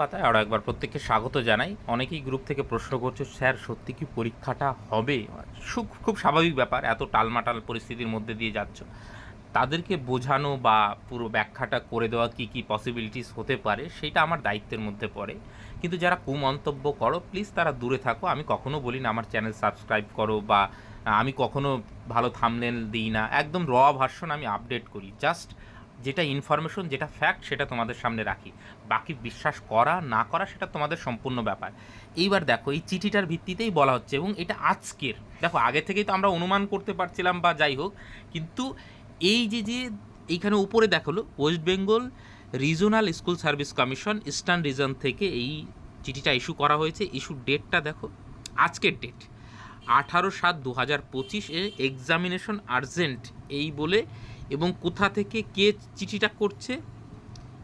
পাতায় আরও একবার প্রত্যেককে স্বাগত জানাই। অনেকেই গ্রুপ থেকে প্রশ্ন করছে, স্যার, সত্যি কি পরীক্ষাটা হবে? খুব খুব স্বাভাবিক ব্যাপার, এত টালমাটাল পরিস্থিতির মধ্যে দিয়ে যাচ্ছ। তাদেরকে বোঝানো বা পুরো ব্যাখ্যাটা করে দেওয়া কী কী পসিবিলিটিস হতে পারে, সেটা আমার দায়িত্বের মধ্যে পড়ে। কিন্তু যারা কুমন্তব্য করো প্লিজ তারা দূরে থাকো। আমি কখনো বলি না, আমার চ্যানেল সাবস্ক্রাইব করো বা, আমি কখনো ভালো থামলেন দিই না। একদম র ভার্সন আমি আপডেট করি। জাস্ট যেটা ইনফরমেশন যেটা ফ্যাক্ট সেটা তোমাদের সামনে রাখি। বাকি বিশ্বাস করা, না করা, সেটা তোমাদের সম্পূর্ণ ব্যাপার। এইবার দেখো, এই চিঠিটার ভিত্তিতেই বলা হচ্ছে এবং এটা আজকের। দেখো, আগে থেকেই তো আমরা অনুমান করতে পারছিলাম বা যাই হোক, কিন্তু এই যে যে এইখানে উপরে দেখাল West Bengal regional school service commission eastern region থেকে এই চিঠিটা ইস্যু করা হয়েছে। ইস্যু ডেটটা দেখো, আজকের ডেট আঠারো সাত দু হাজার পঁচিশে এক্সামিনেশন আর্জেন্ট এই বলে এবং কোথা থেকে কে চিঠিটা করছে,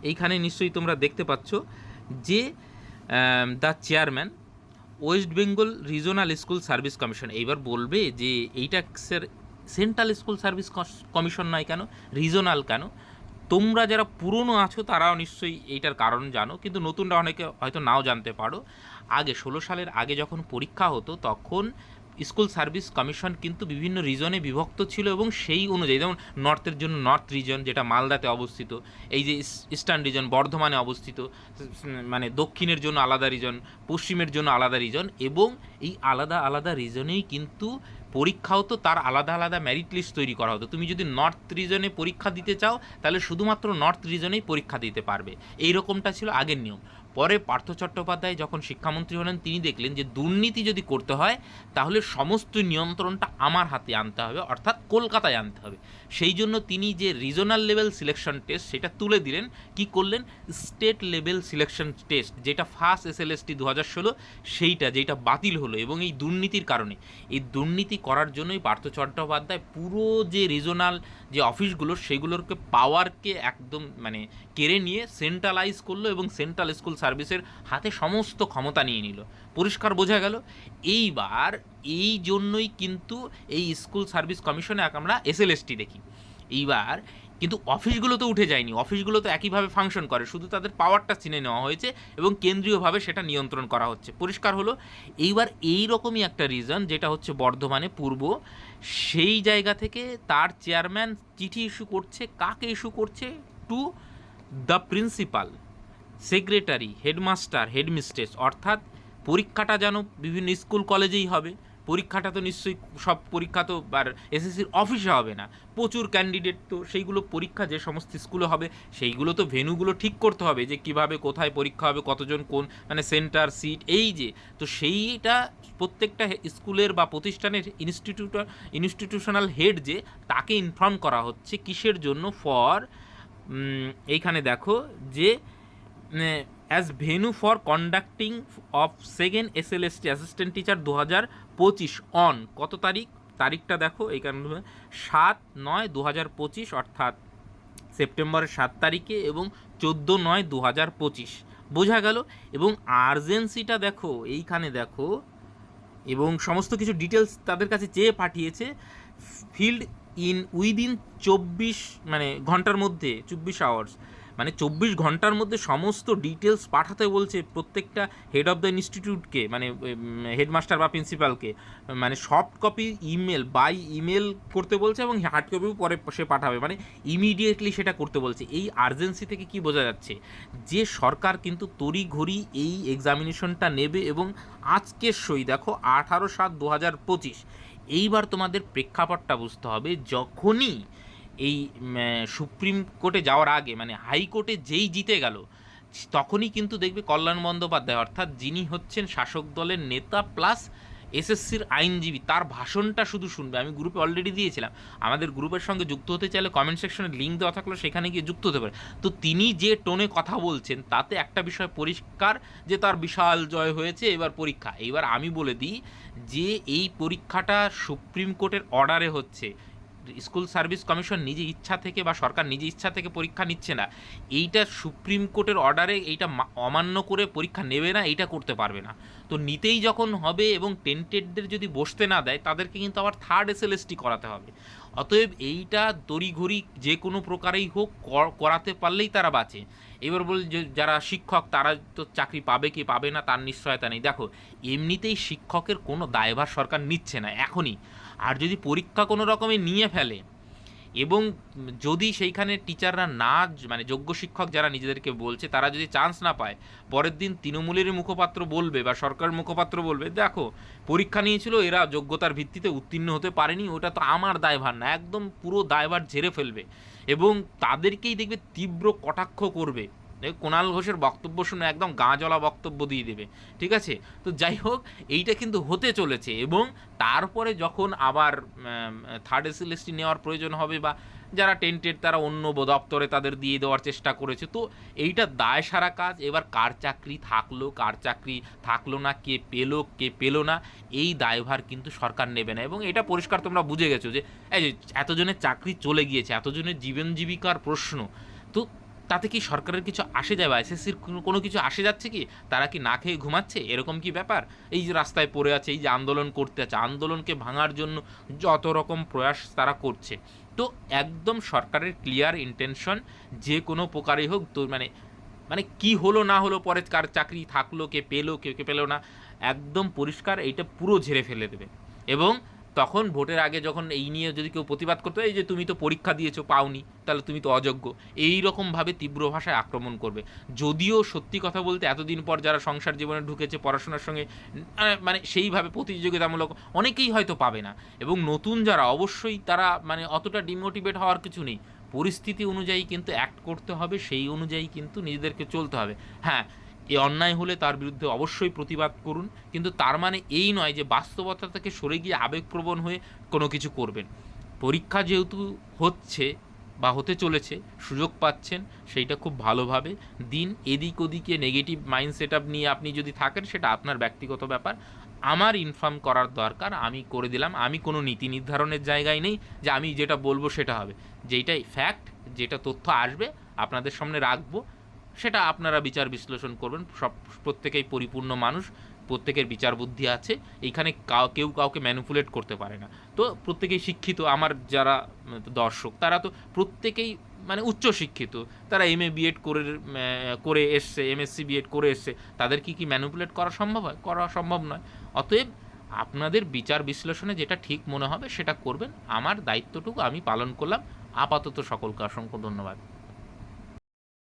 এইখানে নিশ্চয়ই তোমরা দেখতে পাচ্ছ যে the chairman West Bengal regional school service commission এইবার বলবে যে এইটা sir central school service commission নয় কেন রিজনাল কেন? তোমরা যারা পুরনো আছো তারাও নিশ্চয়ই এইটার কারণ জানো, কিন্তু নতুনরা অনেকে হয়তো নাও জানতে পারো। আগে ষোলো সালের আগে যখন পরীক্ষা হতো তখন স্কুল সার্ভিস কমিশন কিন্তু বিভিন্ন রিজনে বিভক্ত ছিল এবং সেই অনুযায়ী, যেমন নর্থের জন্য নর্থ রিজন যেটা মালদাতে অবস্থিত, এই যে ইস্টার্ন রিজন বর্ধমানে অবস্থিত মানে দক্ষিণের জন্য আলাদা রিজন পশ্চিমের জন্য আলাদা রিজন এবং এই আলাদা আলাদা রিজনেই কিন্তু পরীক্ষা হতো, তার আলাদা আলাদা মেরিট লিস্ট তৈরি করা হতো। তুমি যদি নর্থ রিজনে পরীক্ষা দিতে চাও, তাহলে শুধুমাত্র নর্থ রিজনেই পরীক্ষা দিতে পারবে। এই রকমটা ছিল আগের নিয়ম। পরে পার্থ চট্টোপাধ্যায় যখন শিক্ষামন্ত্রী হলেন, তিনি দেখলেন যে দুর্নীতি যদি করতে হয়, তাহলে সমস্ত নিয়ন্ত্রণটা আমার হাতে আনতে হবে, অর্থাৎ কলকাতায় আনতে হবে। সেই জন্য তিনি যে রিজনাল লেভেল সিলেকশন টেস্ট সেটা তুলে দিলেন। কি করলেন? স্টেট লেভেল সিলেকশন টেস্ট যেটা first S L S T দু হাজার ষোলো, সেইটা যেটা বাতিল হলো এবং এই দুর্নীতির কারণে। এই দুর্নীতি করার জন্যই পার্থ চট্টোপাধ্যায় পুরো যে রিজনাল যে অফিসগুলো, সেগুলোরকে পাওয়ারকে একদম মানে কেড়ে নিয়ে সেন্ট্রালাইজ করল এবং সেন্ট্রাল স্কুল সার্ভিসের হাতে সমস্ত ক্ষমতা নিয়ে নিল। পরিষ্কার বোঝা গেল। এইবার এই জন্যই কিন্তু এই স্কুল সার্ভিস কমিশনে আমরা এসএলএসটি দেখি। এইবার কিন্তু অফিসগুলো তো উঠে যায়নি। অফিসগুলো তো একইভাবে ফাংশন করে। শুধু তাদের পাওয়ারটা চিনে নেওয়া হয়েছে এবং কেন্দ্রীয়ভাবে সেটা নিয়ন্ত্রণ করা হচ্ছে। পরিষ্কার হলো, এইবার এই রকমই একটা রিজন যেটা হচ্ছে বর্ধমানে পূর্ব, সেই জায়গা থেকে তার চেয়ারম্যান চিঠি ইস্যু করছে, কাকে ইস্যু করছে? To the principal secretary headmaster headmistress অর্থাৎ পরীক্ষাটা যেন বিভিন্ন স্কুল কলেজেই হবে। পরীক্ষাটা তো নিশ্চয়ই সব পরীক্ষা তো আর এসএসসির অফিসে হবে না। প্রচুর ক্যান্ডিডেট তো সেইগুলো পরীক্ষা, যে সমস্ত স্কুলে হবে, সেইগুলো তো ভেনুগুলো ঠিক করতে হবে যে কীভাবে, কোথায় পরীক্ষা হবে, কতজন কোন মানে সেন্টার সিট এই যে। তো সেইটা প্রত্যেকটা স্কুলের বা প্রতিষ্ঠানের ইনস্টিটিউট ইনস্টিটিউশনাল হেড যে, তাকে ইনফর্ম করা হচ্ছে কিসের জন্য ফর এইখানে দেখো যে as venue for conducting of second S L S T assistant teacher দু হাজার পঁচিশ অন। কত তারিখ? তারিখটা দেখো, এই কারণে সাত নয় দু হাজার পঁচিশ, অর্থাৎ সেপ্টেম্বরের সাত তারিখে এবং চোদ্দ নয় দু হাজার পঁচিশ। বোঝা গেল? এবং আর্জেন্সিটা দেখো, এইখানে দেখো, এবং সমস্ত কিছু ডিটেলস তাদের কাছে চেয়ে পাঠিয়েছে ফিল্ড ইন উইদিন চব্বিশ মানে ঘণ্টার মধ্যে, চব্বিশ আওয়ার্স মানে চব্বিশ ঘণ্টার মধ্যে সমস্ত ডিটেলস পাঠাতে বলছে প্রত্যেকটা হেড অফ দ্য ইনস্টিটিউটকে মানে হেডমাস্টার বা প্রিন্সিপালকে মানে soft copy email by email করতে বলছে এবং হার্ড কপিও পরে সে পাঠাবে। মানে ইমিডিয়েটলি সেটা করতে বলছে। এই আর্জেন্সি থেকে কি বোঝা যাচ্ছে? যে সরকার কিন্তু তড়িঘড়ি এই এক্সামিনেশনটা নেবে এবং আজকের সই, দেখো, আঠারো সাত দু হাজার পঁচিশ। এইবার তোমাদের প্রেক্ষাপটটা বুঝতে হবে, যখনই এই সুপ্রিম কোর্টে যাওয়ার আগে মানে হাইকোর্টে যেই জিতে গেল, তখনই কিন্তু দেখবে কল্যাণ বন্দ্যোপাধ্যায়, অর্থাৎ যিনি হচ্ছেন শাসক দলের নেতা প্লাস এসএসসির আইনজীবী, তার ভাষণটা শুধু শুনবে। আমি গ্রুপে অলরেডি দিয়েছিলাম। আমাদের গ্রুপের সঙ্গে যুক্ত হতে চাইলে কমেন্ট সেকশনে লিঙ্ক দেওয়া থাকলে, সেখানে গিয়ে যুক্ত হতে পারে। তো তিনি যে টোনে কথা বলছেন, তাতে একটা বিষয় পরিষ্কার যে তার বিশাল জয় হয়েছে, এবার পরীক্ষা। এবার আমি বলে দিই যে, এই পরীক্ষাটা সুপ্রিম কোর্টের অর্ডারে হচ্ছে। স্কুল সার্ভিস কমিশন নিজে ইচ্ছা থেকে বা সরকার নিজে ইচ্ছা থেকে পরীক্ষা নিচ্ছে না, এইটা সুপ্রিম কোর্টের অর্ডারে এইটা অমান্য করে পরীক্ষা নেবে না, এইটা করতে পারবে না। তো নিতেই যখন হবে এবং টেন্টেডদের যদি বসতে না দেয়, তাদেরকে কিন্তু আবার থার্ড এসএলএসটি করাতে হবে। অতএব এইটা দড়িঘড়ি যে কোনো প্রকারেই হোক করাতে পারলেই তারা বাঁচে। এবার বল যে যারা শিক্ষক, তারা তো চাকরি পাবে কি পাবে না, তার নিশ্চয়তা নেই। দেখো, এমনিতেই শিক্ষকের কোনো দায়ভার সরকার নিচ্ছে না, এখনই। আর যদি পরীক্ষা কোনো রকমে নিয়ে ফেলে এবং যদি সেইখানে টিচাররা না মানে যোগ্য শিক্ষক যারা নিজেদেরকে বলছে, তারা যদি চান্স না পায়, পরের দিন তৃণমূলের মুখপাত্র বলবে বা সরকার মুখপাত্র বলবে, দেখো, পরীক্ষা নিয়েছিল, এরা যোগ্যতার ভিত্তিতে উত্তীর্ণ হতে পারেনি, ওটা তো আমার দায়ভার না। একদম পুরো দায়ভার ঝেড়ে ফেলবে এবং তাদেরকেই দেখবে তীব্র কটাক্ষ করবে। দেখবে কোনাল ঘোষের বক্তব্য শুনে একদম গা জ্বলা বক্তব্য দিয়ে দেবে, ঠিক আছে? তো যাই হোক, এইটা কিন্তু হতে চলেছে এবং তারপরে যখন আবার থার্ড এসএলএসটি নেওয়ার প্রয়োজন হবে বা যারা টেন্টেড তারা অন্য দপ্তরে তাদের দিয়ে দেওয়ার চেষ্টা করেছে, তো এইটা দায় সারা কাজ। এবার কার চাকরি থাকল, কার চাকরি থাকল না, কে পেল কে পেল না, এই দায়ভার কিন্তু সরকার নেবে না। এবং এটা পরিষ্কার তোমরা বুঝে গেছো যে, এই যে এতজনের চাকরি চলে গিয়েছে, এতজনের জীবন জীবিকার প্রশ্ন, তো তাতে কি সরকারের কিছু আসে যায় বা এসএসসির কোনো কিছু আসে যাচ্ছে কি? তারা কি না খেয়ে ঘুমাচ্ছে? এরকম কি ব্যাপার? এই যে রাস্তায় পড়ে আছে, এই যে আন্দোলন করতে আছে, আন্দোলনকে ভাঙার জন্য যত রকম প্রয়াস তারা করছে। তো একদম সরকারের ক্লিয়ার ইন্টেনশন যে কোনো প্রকারই হোক, তো মানে মানে কি হলো না হলো পরে কার চাকরি থাকল, কে পেল, কে কে পেল না, একদম পরিষ্কার এইটা পুরো ঝেড়ে ফেলে দেবে। এবং তখন ভোটের আগে যখন এই নিয়ে যদি কেউ প্রতিবাদ করতো, এই যে তুমি তো পরীক্ষা দিয়েছ, পাওনি, তাহলে তুমি তো অযোগ্য। এই রকমভাবে তীব্র ভাষায় আক্রমণ করবে। যদিও সত্যি কথা বলতে এতদিন পর যারা সংসার জীবনে ঢুকেছে, পড়াশোনার সঙ্গে মানে সেইভাবে প্রতিযোগিতামূলক অনেকেই হয়তো পাবে না। এবং নতুন যারা, অবশ্যই তারা মানে অতটা ডিমোটিভেট হওয়ার কিছু নেই। পরিস্থিতি অনুযায়ী কিন্তু অ্যাক্ট করতে হবে, সেই অনুযায়ী কিন্তু নিজেদেরকে চলতে হবে। হ্যাঁ এ অন্যায় হলে তার বিরুদ্ধে অবশ্যই প্রতিবাদ করুন। কিন্তু তার মানে এই নয় যে বাস্তবতা থেকে সরে গিয়ে আবেগপ্রবণ হয়ে কোনো কিছু করবেন। পরীক্ষা যেহেতু হচ্ছে বা হতে চলেছে, সুযোগ পাচ্ছেন, সেইটা খুব ভালোভাবে। দিন এদিক ওদিকে নেগেটিভ মাইন্ড সেট নিয়ে আপনি যদি থাকেন, সেটা আপনার ব্যক্তিগত ব্যাপার। আমার ইনফর্ম করার দরকার, আমি করে দিলাম। আমি কোনো নীতি নির্ধারণের জায়গায় নেই যে আমি যেটা বলব সেটা হবে। যেটাই ফ্যাক্ট যেটা তথ্য আসবে, আপনাদের সামনে রাখব। সেটা আপনারা বিচার বিশ্লেষণ করবেন। সব, প্রত্যেকেই পরিপূর্ণ মানুষ, প্রত্যেকের বিচার বুদ্ধি আছে। এইখানে কাউ, কেউ কাউকে ম্যানিপুলেট করতে পারে না। তো প্রত্যেকেই শিক্ষিত, আমার যারা, দর্শক, তারা তো প্রত্যেকেই মানে উচ্চ শিক্ষিত। তারা এম এ বিএড করে করে এসছে এমএসসি বিএড করে এসছে। তাদের কি কি ম্যানিপুলেট করা সম্ভব হয়? করা সম্ভব নয়। অতএব আপনাদের বিচার বিশ্লেষণে যেটা ঠিক মনে হবে, সেটা করবেন। আমার দায়িত্বটুকু আমি পালন করলাম। আপাতত সকলকে অসংখ্য ধন্যবাদ।